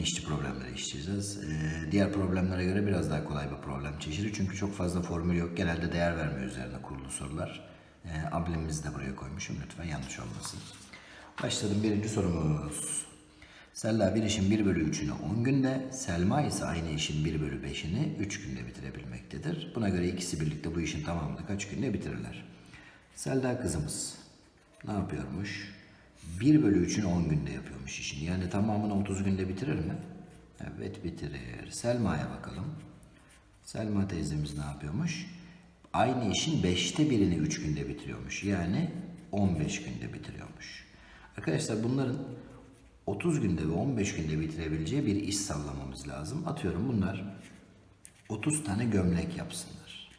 Bugün işçi problemleri işleyeceğiz. Ee, diğer problemlere göre biraz daha kolay bir problem çeşidi. Çünkü çok fazla formül yok. Genelde değer verme üzerine kurulu sorular. Ee, amblemimizi de buraya koymuşum. Lütfen yanlış olmasın. Başladım. Birinci sorumuz. Sella bir işin 1 bölü 3'ünü 10 günde, Selma ise aynı işin 1 bölü 5'ini 3 günde bitirebilmektedir. Buna göre ikisi birlikte bu işin tamamını kaç günde bitirirler? Selda kızımız ne yapıyormuş? 1 bölü 3'ünü 10 günde yapıyormuş işini. Yani tamamını 30 günde bitirir mi? Evet bitirir. Selma'ya bakalım. Selma teyzemiz ne yapıyormuş? Aynı işin 5'te birini 3 günde bitiriyormuş. Yani 15 günde bitiriyormuş. Arkadaşlar bunların 30 günde ve 15 günde bitirebileceği bir iş sallamamız lazım. Atıyorum bunlar 30 tane gömlek yapsınlar.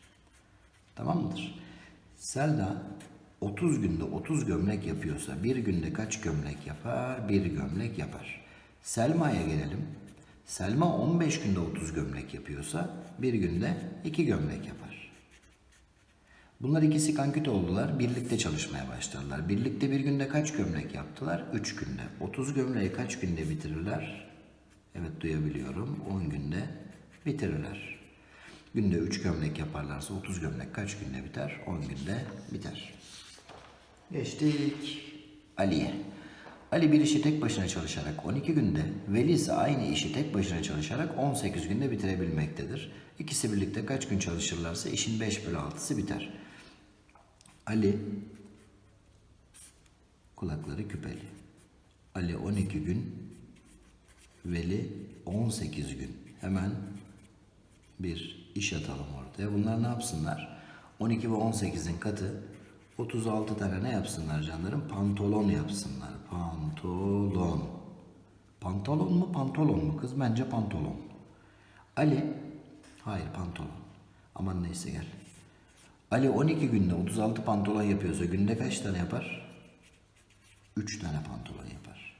Tamam mıdır? Selda 30 günde 30 gömlek yapıyorsa bir günde kaç gömlek yapar? Bir gömlek yapar. Selma'ya gelelim. Selma 15 günde 30 gömlek yapıyorsa bir günde 2 gömlek yapar. Bunlar ikisi kanküt oldular. Birlikte çalışmaya başladılar. Birlikte bir günde kaç gömlek yaptılar? 3 günde. 30 gömleği kaç günde bitirirler? Evet duyabiliyorum. 10 günde bitirirler. Günde 3 gömlek yaparlarsa 30 gömlek kaç günde biter? 10 günde biter. Geçtik Ali'ye. Ali bir işi tek başına çalışarak 12 günde, Veli ise aynı işi tek başına çalışarak 18 günde bitirebilmektedir. İkisi birlikte kaç gün çalışırlarsa işin 5 bölü 6'sı biter. Ali kulakları küpeli. Ali 12 gün, Veli 18 gün. Hemen bir iş atalım ortaya. Bunlar ne yapsınlar? 12 ve 18'in katı 36 tane ne yapsınlar canlarım? Pantolon yapsınlar. Pantolon. Pantolon mu pantolon mu kız? Bence pantolon. Ali, hayır pantolon. Aman neyse gel. Ali 12 günde 36 pantolon yapıyorsa günde kaç tane yapar? 3 tane pantolon yapar.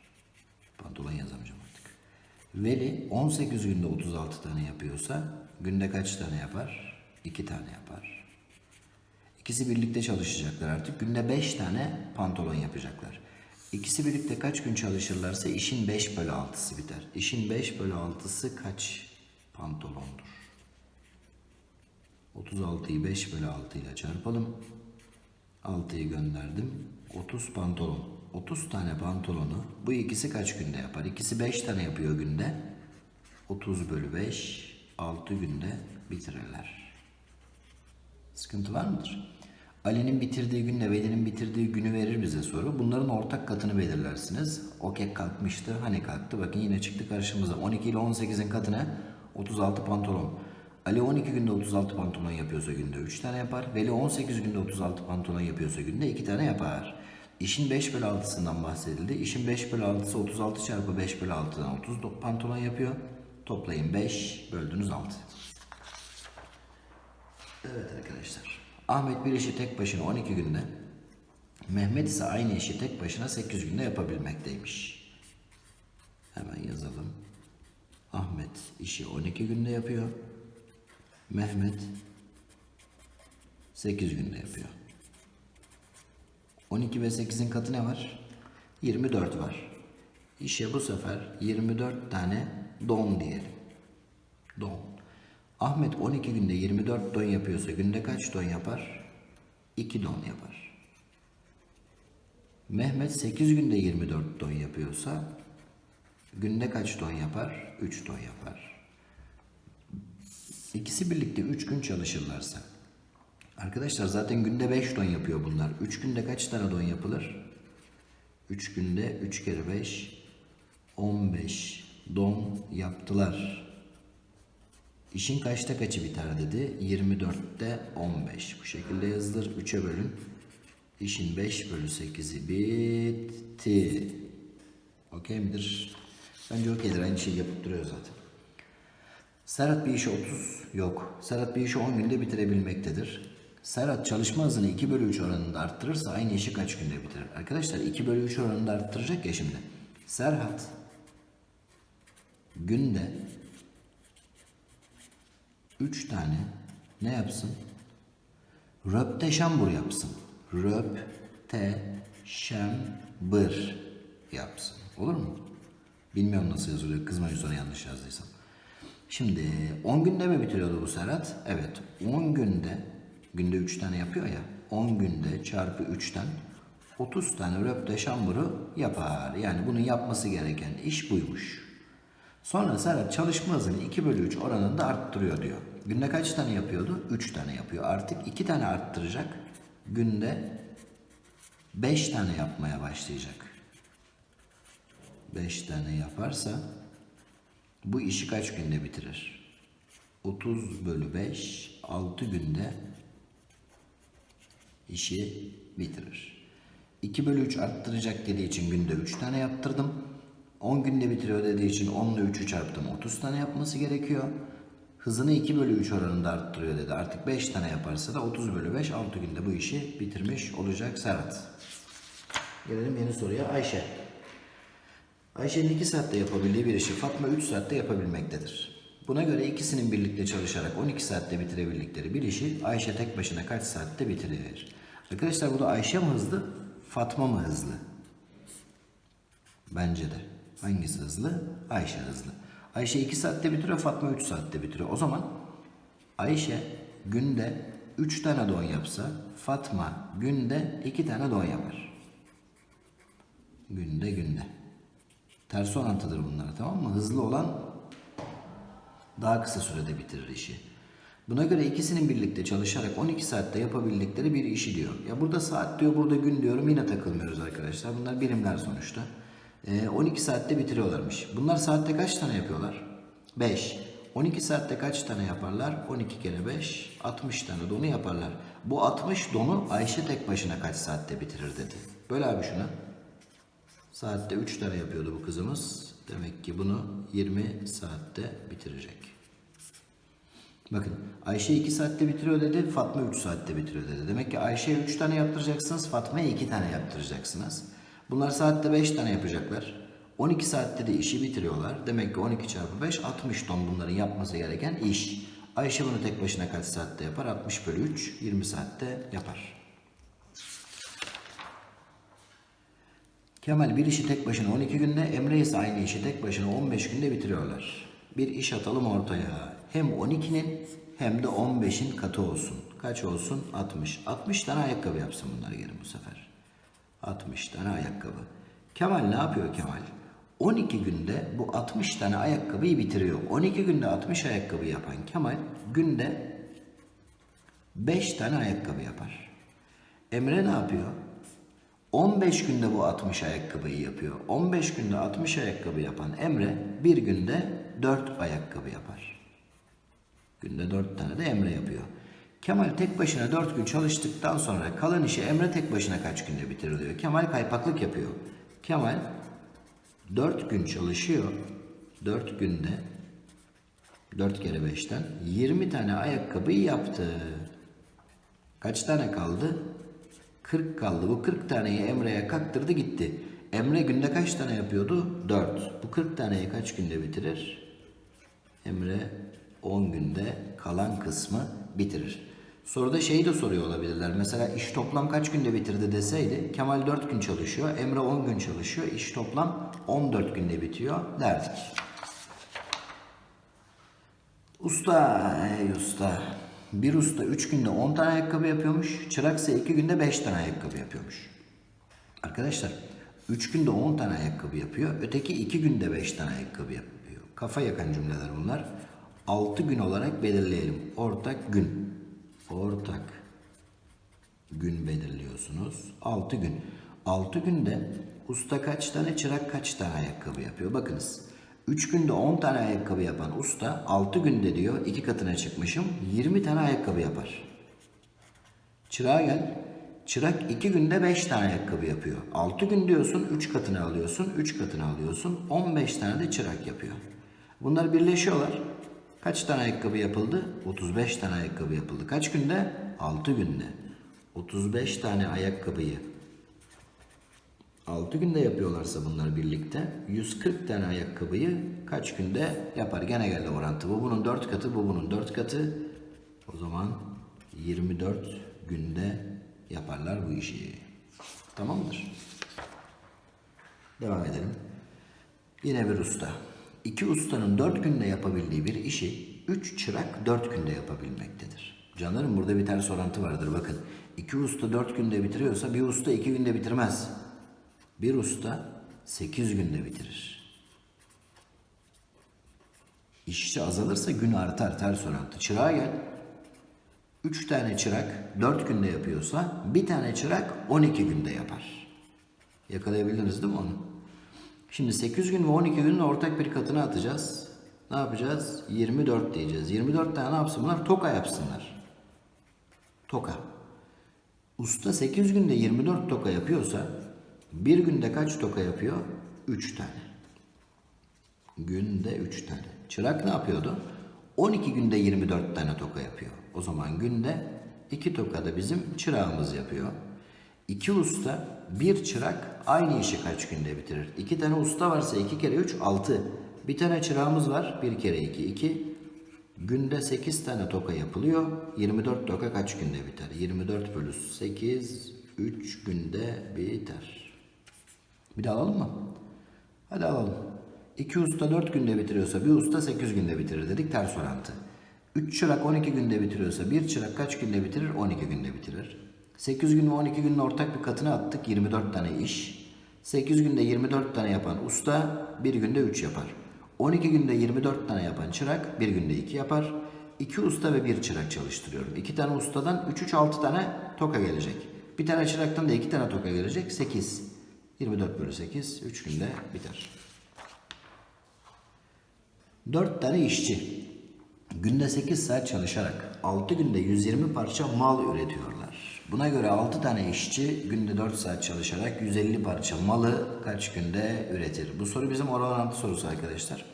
Pantolon yazamayacağım artık. Veli 18 günde 36 tane yapıyorsa günde kaç tane yapar? 2 tane yapar. İkisi birlikte çalışacaklar artık. Günde 5 tane pantolon yapacaklar. İkisi birlikte kaç gün çalışırlarsa işin 5 bölü 6'sı biter. İşin 5 bölü 6'sı kaç pantolondur? 36'yı 5 bölü 6 ile çarpalım. 6'yı gönderdim. 30 pantolon. 30 tane pantolonu bu ikisi kaç günde yapar? İkisi 5 tane yapıyor günde. 30 bölü 5 6 günde bitirirler. Sıkıntı var mıdır? Ali'nin bitirdiği günle Veli'nin bitirdiği günü verir bize soru. Bunların ortak katını belirlersiniz. O kek kalkmıştı. Hani kalktı? Bakın yine çıktı karşımıza. 12 ile 18'in katına 36 pantolon. Ali 12 günde 36 pantolon yapıyorsa günde 3 tane yapar. Veli 18 günde 36 pantolon yapıyorsa günde 2 tane yapar. İşin 5 bölü 6'sından bahsedildi. İşin 5 bölü 6'sı 36 çarpı 5 bölü 6'dan 30 pantolon yapıyor. Toplayın 5 böldünüz 6. Evet arkadaşlar. Ahmet bir işi tek başına 12 günde, Mehmet ise aynı işi tek başına 8 günde yapabilmekteymiş. Hemen yazalım. Ahmet işi 12 günde yapıyor. Mehmet 8 günde yapıyor. 12 ve 8'in katı ne var? 24 var. İşe bu sefer 24 tane don diyelim. Don. Ahmet 12 günde 24 don yapıyorsa günde kaç don yapar? 2 don yapar. Mehmet 8 günde 24 don yapıyorsa günde kaç don yapar? 3 don yapar. İkisi birlikte 3 gün çalışırlarsa. Arkadaşlar zaten günde 5 don yapıyor bunlar. 3 günde kaç tane don yapılır? 3 günde 3 kere 5 15 don yaptılar. İşin kaçta kaçı biter dedi. 24'te 15. Bu şekilde yazılır. 3'e bölün. İşin 5 bölü 8'i bitti. Okey midir? Bence okeydir. Aynı şeyi yapıp duruyor zaten. Serhat bir işi 30 yok. Serhat bir işi 10 günde bitirebilmektedir. Serhat çalışma hızını 2 bölü 3 oranında arttırırsa aynı işi kaç günde bitirir? Arkadaşlar 2 bölü 3 oranında arttıracak ya şimdi. Serhat günde 3 tane ne yapsın? Röpte şambur yapsın. Röp te şembır yapsın. Olur mu? Bilmiyorum nasıl yazılıyor. Kızmayın sonra yanlış yazdıysam. Şimdi 10 günde mi bitiriyordu bu Serhat? Evet. 10 günde günde 3 tane yapıyor ya. 10 günde çarpı 3'ten 30 tane röpte şamburu yapar. Yani bunun yapması gereken iş buymuş. Sonra Serhat çalışma hızını 2 bölü 3 oranında arttırıyor diyor. Günde kaç tane yapıyordu? 3 tane yapıyor. Artık 2 tane arttıracak. Günde 5 tane yapmaya başlayacak. 5 tane yaparsa bu işi kaç günde bitirir? 30 bölü 5 6 günde işi bitirir. 2 bölü 3 arttıracak dediği için günde 3 tane yaptırdım. 10 günde bitiriyor dediği için 10 ile 3'ü çarptım. 30 tane yapması gerekiyor. Hızını 2 bölü 3 oranında arttırıyor dedi. Artık 5 tane yaparsa da 30 bölü 5 6 günde bu işi bitirmiş olacak Serhat. Gelelim yeni soruya Ayşe. Ayşe'nin 2 saatte yapabildiği bir işi Fatma 3 saatte yapabilmektedir. Buna göre ikisinin birlikte çalışarak 12 saatte bitirebildikleri bir işi Ayşe tek başına kaç saatte bitirir? Arkadaşlar burada Ayşe mi hızlı, Fatma mı hızlı? Bence de. Hangisi hızlı? Ayşe hızlı. Ayşe 2 saatte bitiriyor, Fatma 3 saatte bitiriyor. O zaman Ayşe günde 3 tane don yapsa, Fatma günde 2 tane don yapar. Günde günde. Ters orantıdır bunlar tamam mı? Hızlı olan daha kısa sürede bitirir işi. Buna göre ikisinin birlikte çalışarak 12 saatte yapabildikleri bir işi diyor. Ya burada saat diyor, burada gün diyorum yine takılmıyoruz arkadaşlar. Bunlar birimler sonuçta. Ee, 12 saatte bitiriyorlarmış. Bunlar saatte kaç tane yapıyorlar? 5. 12 saatte kaç tane yaparlar? 12 kere 5, 60 tane donu yaparlar. Bu 60 donu Ayşe tek başına kaç saatte bitirir dedi. Böyle abi şuna. Saatte 3 tane yapıyordu bu kızımız. Demek ki bunu 20 saatte bitirecek. Bakın Ayşe 2 saatte bitiriyor dedi, Fatma 3 saatte bitiriyor dedi. Demek ki Ayşe'ye 3 tane yaptıracaksınız, Fatma'ya 2 tane yaptıracaksınız. Bunlar saatte 5 tane yapacaklar. 12 saatte de işi bitiriyorlar. Demek ki 12 çarpı 5 60 ton bunların yapması gereken iş. Ayşe bunu tek başına kaç saatte yapar? 60 bölü 3 20 saatte yapar. Kemal bir işi tek başına 12 günde, Emre ise aynı işi tek başına 15 günde bitiriyorlar. Bir iş atalım ortaya. Hem 12'nin hem de 15'in katı olsun. Kaç olsun? 60. 60 tane ayakkabı yapsın bunlar geri bu sefer. 60 tane ayakkabı. Kemal ne yapıyor Kemal? 12 günde bu 60 tane ayakkabıyı bitiriyor. 12 günde 60 ayakkabı yapan Kemal günde 5 tane ayakkabı yapar. Emre ne yapıyor? 15 günde bu 60 ayakkabıyı yapıyor. 15 günde 60 ayakkabı yapan Emre bir günde 4 ayakkabı yapar. Günde 4 tane de Emre yapıyor. Kemal tek başına 4 gün çalıştıktan sonra kalan işi Emre tek başına kaç günde bitirir diyor. Kemal kaypaklık yapıyor. Kemal 4 gün çalışıyor. 4 günde 4 kere 5'ten 20 tane ayakkabıyı yaptı. Kaç tane kaldı? 40 kaldı. Bu 40 taneyi Emre'ye kaktırdı gitti. Emre günde kaç tane yapıyordu? 4. Bu 40 taneyi kaç günde bitirir? Emre 10 günde kalan kısmı bitirir. Soruda şeyi de soruyor olabilirler. Mesela iş toplam kaç günde bitirdi deseydi Kemal 4 gün çalışıyor, Emre 10 gün çalışıyor. İş toplam 14 günde bitiyor derdik. Usta, ey usta. Bir usta 3 günde 10 tane ayakkabı yapıyormuş. Çırak ise 2 günde 5 tane ayakkabı yapıyormuş. Arkadaşlar 3 günde 10 tane ayakkabı yapıyor. Öteki 2 günde 5 tane ayakkabı yapıyor. Kafa yakan cümleler bunlar. 6 gün olarak belirleyelim. Ortak gün. Ortak gün belirliyorsunuz. 6 gün. 6 günde usta kaç tane çırak kaç tane ayakkabı yapıyor? Bakınız. 3 günde 10 tane ayakkabı yapan usta 6 günde diyor iki katına çıkmışım 20 tane ayakkabı yapar. Çırağa gel. Çırak 2 günde 5 tane ayakkabı yapıyor. 6 gün diyorsun 3 katını alıyorsun 3 katını alıyorsun 15 tane de çırak yapıyor. Bunlar birleşiyorlar. Kaç tane ayakkabı yapıldı? 35 tane ayakkabı yapıldı. Kaç günde? 6 günde. 35 tane ayakkabıyı 6 günde yapıyorlarsa bunlar birlikte 140 tane ayakkabıyı kaç günde yapar? Gene geldi orantı. Bu bunun 4 katı, bu bunun 4 katı. O zaman 24 günde yaparlar bu işi. Tamamdır. Devam edelim. Yine bir usta. İki ustanın dört günde yapabildiği bir işi üç çırak dört günde yapabilmektedir. Canlarım burada bir ters orantı vardır bakın. İki usta dört günde bitiriyorsa bir usta iki günde bitirmez. Bir usta sekiz günde bitirir. İşçi azalırsa gün artar ters orantı. Çırağa gel. Üç tane çırak dört günde yapıyorsa bir tane çırak 12 günde yapar. Yakalayabildiniz değil mi onu? Şimdi 8 gün ve 12 günün ortak bir katını atacağız. Ne yapacağız? 24 diyeceğiz. 24 tane ne yapsın bunlar? Toka yapsınlar. Toka. Usta 8 günde 24 toka yapıyorsa bir günde kaç toka yapıyor? 3 tane. Günde 3 tane. Çırak ne yapıyordu? 12 günde 24 tane toka yapıyor. O zaman günde 2 toka da bizim çırağımız yapıyor. İki usta, bir çırak aynı işi kaç günde bitirir? İki tane usta varsa iki kere üç, altı. Bir tane çırağımız var, bir kere iki, iki. Günde 8 tane toka yapılıyor. 24 toka kaç günde biter? 24 bölü 8, 3 günde biter. Bir daha alalım mı? Hadi alalım. İki usta 4 günde bitiriyorsa bir usta 8 günde bitirir dedik ters orantı. 3 çırak 12 günde bitiriyorsa bir çırak kaç günde bitirir? 12 günde bitirir. 8 gün ve 12 günün ortak bir katını attık 24 tane iş. 8 günde 24 tane yapan usta bir günde 3 yapar. 12 günde 24 tane yapan çırak bir günde 2 yapar. 2 usta ve bir çırak çalıştırıyorum. 2 tane ustadan 3 3 6 tane toka gelecek. Bir tane çıraktan da 2 tane toka gelecek. 8. 24 bölü 8 3 günde biter. 4 tane işçi günde 8 saat çalışarak 6 günde 120 parça mal üretiyorlar. Buna göre 6 tane işçi günde 4 saat çalışarak 150 parça malı kaç günde üretir? Bu soru bizim oran orantı sorusu arkadaşlar.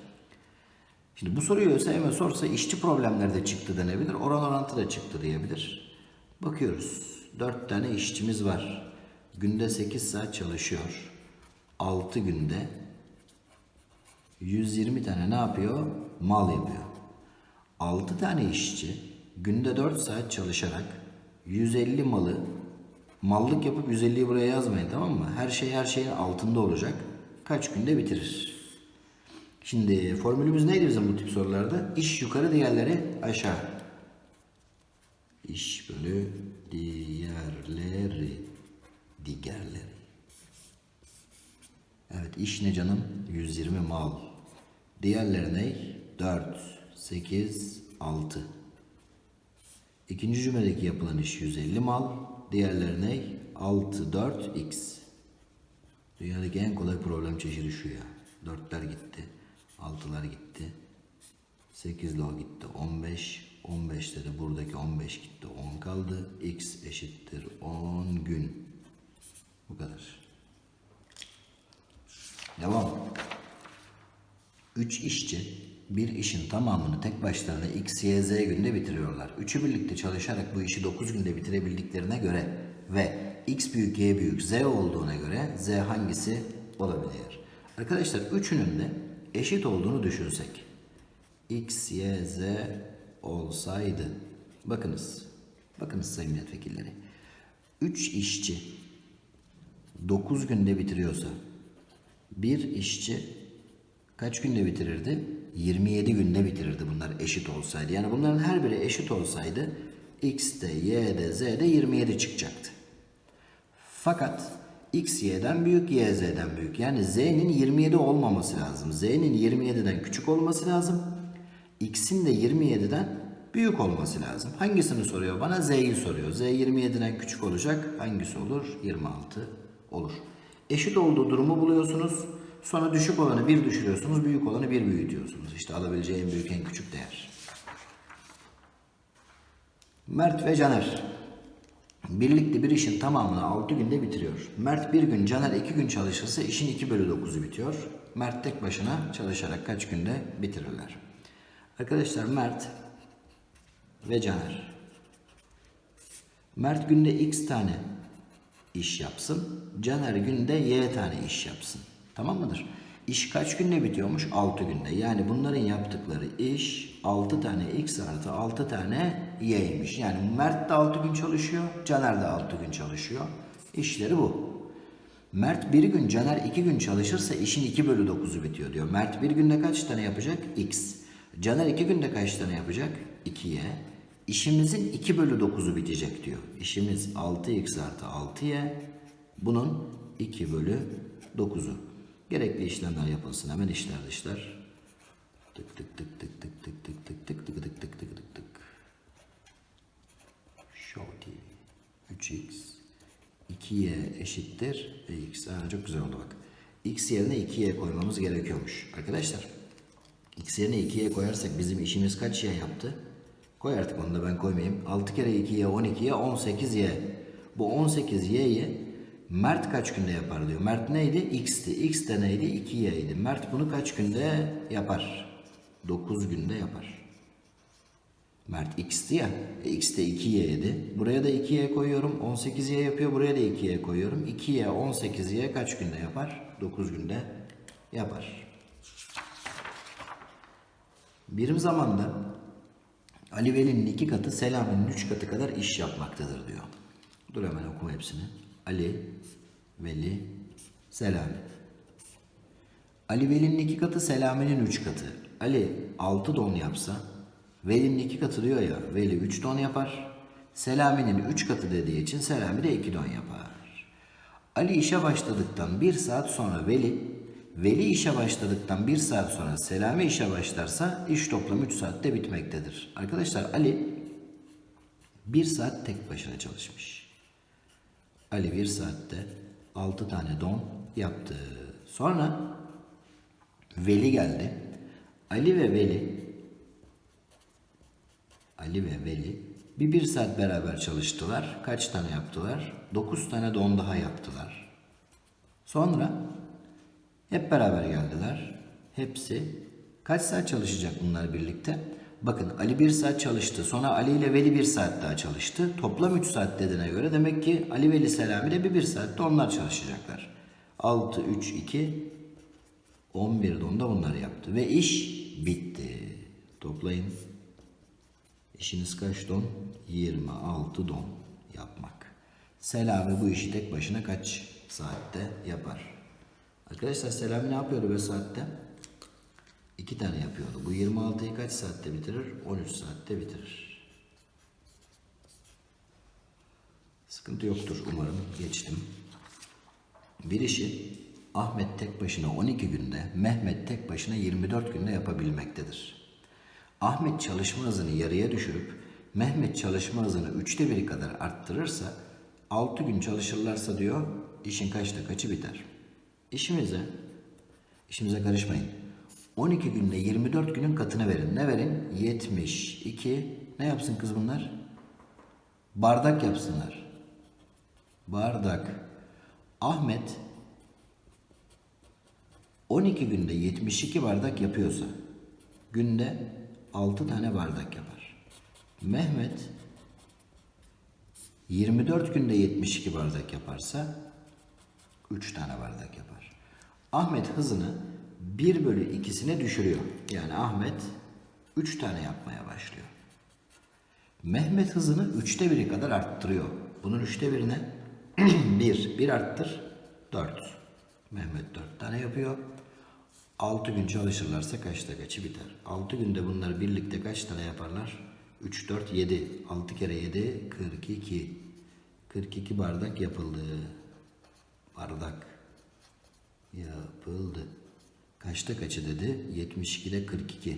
Şimdi bu soruyu ÖSYM sorsa işçi problemleri de çıktı denebilir, oran orantı da çıktı diyebilir. Bakıyoruz. 4 tane işçimiz var. Günde 8 saat çalışıyor. 6 günde 120 tane ne yapıyor? Mal yapıyor. 6 tane işçi günde 4 saat çalışarak 150 malı mallık yapıp 150'yi buraya yazmayın tamam mı? Her şey her şeyin altında olacak. Kaç günde bitirir? Şimdi formülümüz neydi bizim bu tip sorularda? İş yukarı diğerleri aşağı. İş bölü diğerleri. Diğerleri. Evet iş ne canım? 120 mal. Diğerleri ne? 4, 8, 6. İkinci cümledeki yapılan iş 150 mal. Diğerleri ne? 6, 4, x. Dünyadaki en kolay problem çeşidi şu ya. 4'ler gitti. 6'lar gitti. 8 ile o gitti. 15. 15'te de buradaki 15 gitti. 10 kaldı. x eşittir 10 gün. Bu kadar. Devam. 3 işçi bir işin tamamını tek başlarına x, y, z günde bitiriyorlar. Üçü birlikte çalışarak bu işi 9 günde bitirebildiklerine göre ve x büyük, y büyük, z olduğuna göre z hangisi olabilir? Arkadaşlar üçünün de eşit olduğunu düşünsek. x, y, z olsaydı. Bakınız. Bakınız sayın milletvekilleri. 3 işçi 9 günde bitiriyorsa bir işçi kaç günde bitirirdi? 27 günde bitirirdi bunlar eşit olsaydı. Yani bunların her biri eşit olsaydı x'te, y'de, z'de 27 çıkacaktı. Fakat x y'den büyük, y z'den büyük. Yani z'nin 27 olmaması lazım. z'nin 27'den küçük olması lazım. x'in de 27'den büyük olması lazım. Hangisini soruyor bana? z'yi soruyor. z 27'den küçük olacak. Hangisi olur? 26 olur. Eşit olduğu durumu buluyorsunuz. Sonra düşük olanı bir düşürüyorsunuz, büyük olanı bir büyütüyorsunuz. İşte alabileceği en büyük en küçük değer. Mert ve Caner birlikte bir işin tamamını 6 günde bitiriyor. Mert bir gün, Caner 2 gün çalışırsa işin 2 bölü 9'u bitiyor. Mert tek başına çalışarak kaç günde bitirirler? Arkadaşlar Mert ve Caner. Mert günde x tane iş yapsın. Caner günde y tane iş yapsın. Tamam mıdır? İş kaç günde bitiyormuş? 6 günde. Yani bunların yaptıkları iş 6 tane x artı 6 tane y'ymiş. Yani Mert de 6 gün çalışıyor. Caner de 6 gün çalışıyor. İşleri bu. Mert bir gün, Caner iki gün çalışırsa işin 2 bölü 9'u bitiyor diyor. Mert bir günde kaç tane yapacak? X. Caner iki günde kaç tane yapacak? 2y. İşimizin 2 bölü 9'u bitecek diyor. İşimiz 6x artı 6y. Bunun 2 bölü 9'u. Gerekli işlemler yapılsın. Hemen işler dışlar. Tık tık tık tık tık tık tık tık tık tık tık tık tık tık tık. Shorty 3x 2y eşittir x. Ha, çok güzel oldu bak. x yerine 2y koymamız gerekiyormuş. Arkadaşlar x yerine 2y koyarsak bizim işimiz kaç y yaptı? Koy artık onu da ben koymayayım. 6 kere 2y 12y 18y. Bu 18y'yi Mert kaç günde yapar diyor. Mert neydi? X'ti. X de neydi? 2y'ydi. Mert bunu kaç günde yapar? 9 günde yapar. Mert x'ti ya. E, x de 2y'ydi. Buraya da 2y koyuyorum. 18y yapıyor. Buraya da 2y koyuyorum. 2y 18y kaç günde yapar? 9 günde yapar. Birim zamanda Ali Veli'nin iki katı Selami'nin üç katı kadar iş yapmaktadır diyor. Dur hemen okuma hepsini. Ali, Veli, Selami. Ali Veli'nin iki katı Selami'nin üç katı. Ali altı don yapsa Veli'nin iki katı diyor ya Veli üç don yapar. Selami'nin üç katı dediği için Selami de iki don yapar. Ali işe başladıktan bir saat sonra Veli, Veli işe başladıktan bir saat sonra Selami işe başlarsa iş toplam 3 saatte bitmektedir. Arkadaşlar Ali bir saat tek başına çalışmış. Ali bir saatte 6 tane don yaptı. Sonra Veli geldi. Ali ve Veli Ali ve Veli bir bir saat beraber çalıştılar. Kaç tane yaptılar? 9 tane don daha yaptılar. Sonra hep beraber geldiler. Hepsi kaç saat çalışacak bunlar birlikte? Bakın Ali bir saat çalıştı. Sonra Ali ile Veli bir saat daha çalıştı. Toplam 3 saat dediğine göre demek ki Ali Veli Selami de bir bir saatte onlar çalışacaklar. 6, 3, 2, 11 don da bunları yaptı. Ve iş bitti. Toplayın. İşiniz kaç don? 26 don yapmak. Selami bu işi tek başına kaç saatte yapar? Arkadaşlar Selami ne yapıyordu be saatte? İki tane yapıyordu. Bu 26'yı kaç saatte bitirir? 13 saatte bitirir. Sıkıntı yoktur umarım. Geçtim. Bir işi Ahmet tek başına 12 günde, Mehmet tek başına 24 günde yapabilmektedir. Ahmet çalışma hızını yarıya düşürüp Mehmet çalışma hızını üçte biri kadar arttırırsa 6 gün çalışırlarsa diyor işin kaçta kaçı biter. İşimize, işimize karışmayın. 12 günde 24 günün katını verin. Ne verin? 72. Ne yapsın kız bunlar? Bardak yapsınlar. Bardak. Ahmet 12 günde 72 bardak yapıyorsa günde 6 tane bardak yapar. Mehmet 24 günde 72 bardak yaparsa 3 tane bardak yapar. Ahmet hızını 1 bölü 2'sine düşürüyor. Yani Ahmet 3 tane yapmaya başlıyor. Mehmet hızını 3'te 1'i kadar arttırıyor. Bunun 3'te 1'ine 1. 1 arttır 4. Mehmet 4 tane yapıyor. 6 gün çalışırlarsa kaçta kaçı biter? 6 günde bunlar birlikte kaç tane yaparlar? 3, 4, 7. 6 kere 7, 42. 42 bardak yapıldı. Bardak yapıldı. Kaçta kaçı dedi? 72'de 42.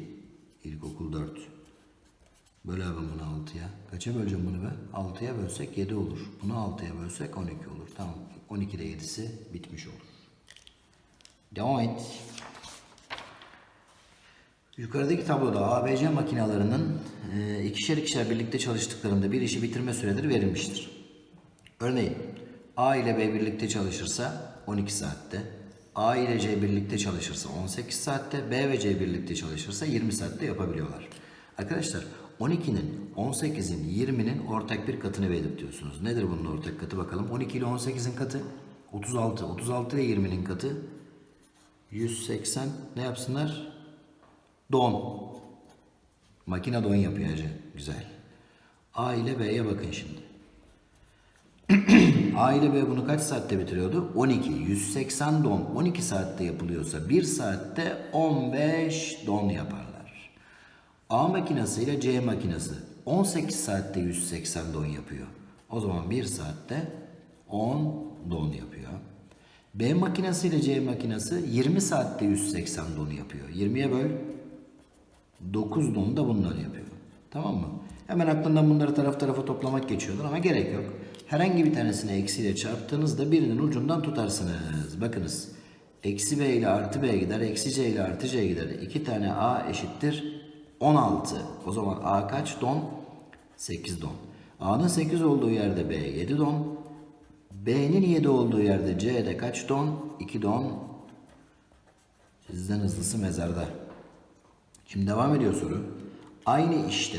İlkokul 4. Böl abi bunu 6'ya. Kaça böleceğim bunu ben? 6'ya bölsek 7 olur. Bunu 6'ya bölsek 12 olur. Tamam. 12'de 7'si bitmiş olur. Devam et. Yukarıdaki tabloda ABC makinalarının e, ikişer ikişer birlikte çalıştıklarında bir işi bitirme süreleri verilmiştir. Örneğin A ile B birlikte çalışırsa 12 saatte, A ile C birlikte çalışırsa 18 saatte, B ve C birlikte çalışırsa 20 saatte yapabiliyorlar. Arkadaşlar 12'nin, 18'in, 20'nin ortak bir katını belirtiyorsunuz. Nedir bunun ortak katı bakalım. 12 ile 18'in katı 36. 36 ile 20'nin katı 180 ne yapsınlar? Don. Makine don yapıyor hacı. Güzel. A ile B'ye bakın şimdi. A ile B bunu kaç saatte bitiriyordu? 12. 180 don 12 saatte yapılıyorsa 1 saatte 15 don yaparlar. A makinesi ile C makinesi 18 saatte 180 don yapıyor. O zaman 1 saatte 10 don yapıyor. B makinesi ile C makinesi 20 saatte 180 don yapıyor. 20'ye böl 9 don da bunlar yapıyor. Tamam mı? Hemen aklından bunları taraf tarafa toplamak geçiyordur ama gerek yok. Herhangi bir tanesini eksiyle çarptığınızda birinin ucundan tutarsınız. Bakınız. Eksi B ile artı B gider. Eksi C ile artı C gider. 2 tane A eşittir 16. O zaman A kaç don? 8 don. A'nın 8 olduğu yerde B 7 don. B'nin 7 olduğu yerde C'de kaç don? 2 don. Sizden hızlısı mezarda. Şimdi devam ediyor soru. Aynı işte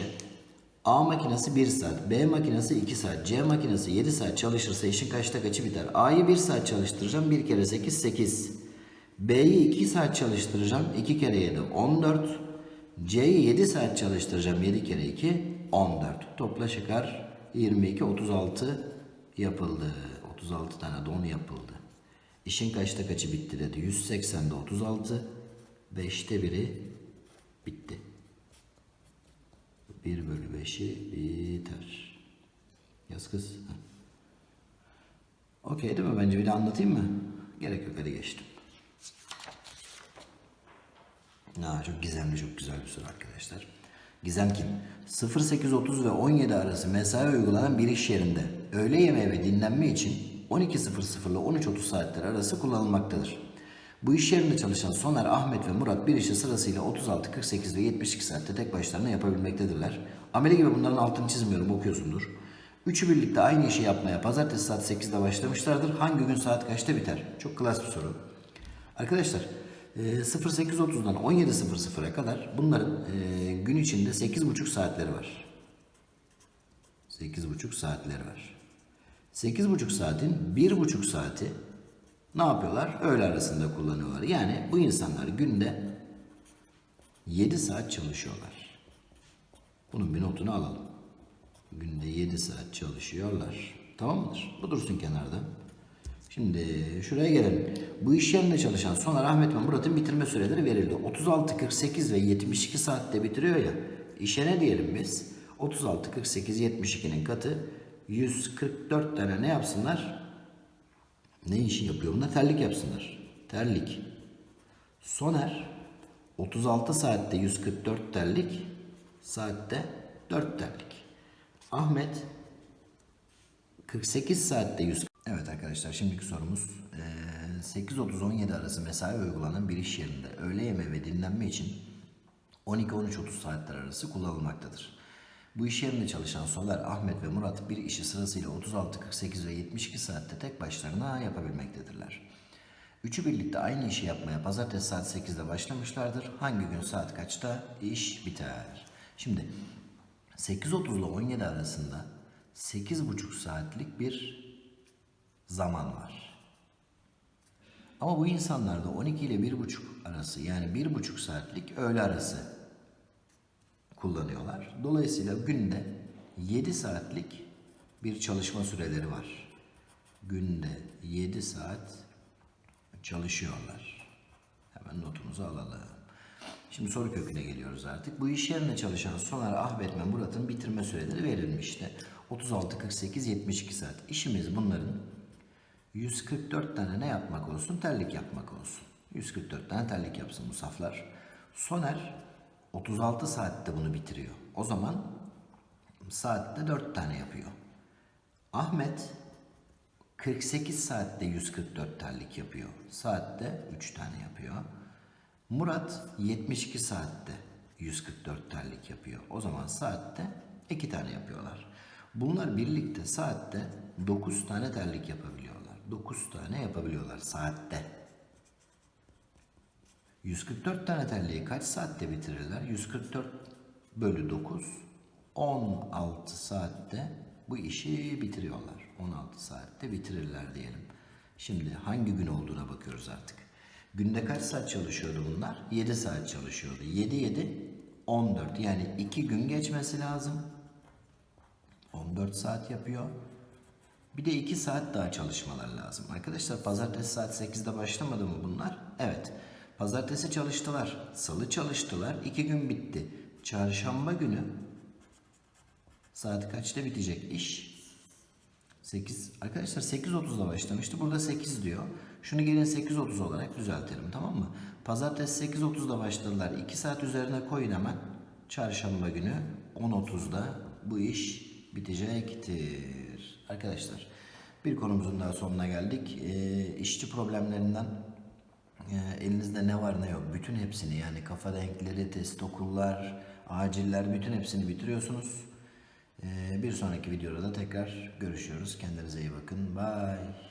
A makinesi 1 saat, B makinesi 2 saat, C makinesi 7 saat çalışırsa işin kaçta kaçı biter? A'yı 1 saat çalıştıracağım. 1 kere 8 8. B'yi 2 saat çalıştıracağım. 2 kere 7 14. C'yi 7 saat çalıştıracağım. 7 kere 2 14. Topla çıkar 22 36 yapıldı. 36 tane don yapıldı. İşin kaçta kaçı bitti dedi. 180'de 36. 5'te 1'i bitti. 1 bölü 5'i biter. Yaz kız. Okey değil mi? Bence bir de anlatayım mı? Gerek yok hadi geçtim. Aa, çok gizemli çok güzel bir soru arkadaşlar. Gizem kim? 08.30 ve 17 arası mesai uygulanan bir iş yerinde öğle yemeği ve dinlenme için 12.00 ile 13.30 saatler arası kullanılmaktadır. Bu iş yerinde çalışan Soner, Ahmet ve Murat bir işi sırasıyla 36, 48 ve 72 saatte tek başlarına yapabilmektedirler. Ameli gibi bunların altını çizmiyorum okuyorsundur. Üçü birlikte aynı işi yapmaya pazartesi saat 8'de başlamışlardır. Hangi gün saat kaçta biter? Çok klas bir soru. Arkadaşlar e, 08.30'dan 17.00'a kadar bunların e, gün içinde 8,5 saatleri var. 8,5 saatleri var. 8,5 saatin 1,5 saati ne yapıyorlar? Öğle arasında kullanıyorlar. Yani bu insanlar günde 7 saat çalışıyorlar. Bunun bir notunu alalım. Günde 7 saat çalışıyorlar. Tamam mıdır? Bu dursun kenarda. Şimdi şuraya gelelim. Bu iş yerinde çalışan Soner, Ahmet ve Murat'ın bitirme süreleri verildi. 36, 48 ve 72 saatte bitiriyor ya. İşe ne diyelim biz? 36, 48, 72'nin katı 144 tane ne yapsınlar? Ne işi yapıyor bunlar? Terlik yapsınlar. Terlik. Soner 36 saatte 144 terlik, saatte 4 terlik. Ahmet 48 saatte 100 Evet arkadaşlar şimdiki sorumuz eee, 8.30-17 arası mesai uygulanan bir iş yerinde öğle yemeği ve dinlenme için 12-13.30 saatler arası kullanılmaktadır. Bu iş yerinde çalışan Soler, Ahmet ve Murat bir işi sırasıyla 36, 48 ve 72 saatte tek başlarına yapabilmektedirler. Üçü birlikte aynı işi yapmaya pazartesi saat 8'de başlamışlardır. Hangi gün saat kaçta iş biter? Şimdi 8.30 ile 17 arasında 8,5 saatlik bir zaman var. Ama bu insanlarda 12 ile 1,5 arası yani 1,5 saatlik öğle arası kullanıyorlar. Dolayısıyla günde 7 saatlik bir çalışma süreleri var. Günde 7 saat çalışıyorlar. Hemen notumuzu alalım. Şimdi soru köküne geliyoruz artık. Bu iş yerinde çalışan Soner, Ahmet ve Murat'ın bitirme süreleri verilmişti. 36, 48, 72 saat. İşimiz bunların 144 tane ne yapmak olsun? Terlik yapmak olsun. 144 tane terlik yapsın bu saflar. Soner 36 saatte bunu bitiriyor. O zaman saatte 4 tane yapıyor. Ahmet 48 saatte 144 terlik yapıyor. Saatte 3 tane yapıyor. Murat 72 saatte 144 terlik yapıyor. O zaman saatte 2 tane yapıyorlar. Bunlar birlikte saatte 9 tane terlik yapabiliyorlar. 9 tane yapabiliyorlar saatte. 144 tane terliği kaç saatte bitirirler? 144 bölü 9 16 saatte bu işi bitiriyorlar. 16 saatte bitirirler diyelim. Şimdi hangi gün olduğuna bakıyoruz artık. Günde kaç saat çalışıyordu bunlar? 7 saat çalışıyordu. 7 7 14 yani 2 gün geçmesi lazım. 14 saat yapıyor. Bir de 2 saat daha çalışmaları lazım. Arkadaşlar pazartesi saat 8'de başlamadı mı bunlar? Evet. Pazartesi çalıştılar. Salı çalıştılar. 2 gün bitti. Çarşamba günü saat kaçta bitecek iş? 8. Arkadaşlar 8.30'da başlamıştı. Burada 8 diyor. Şunu gelin 8.30 olarak düzeltelim tamam mı? Pazartesi 8.30'da başladılar. 2 saat üzerine koyun hemen. Çarşamba günü 10.30'da bu iş bitecektir. Arkadaşlar bir konumuzun daha sonuna geldik. Ee, işçi problemlerinden elinizde ne var ne yok bütün hepsini yani kafa denkleri, test okullar, aciller bütün hepsini bitiriyorsunuz. Ee, bir sonraki videoda da tekrar görüşüyoruz. Kendinize iyi bakın. Bye.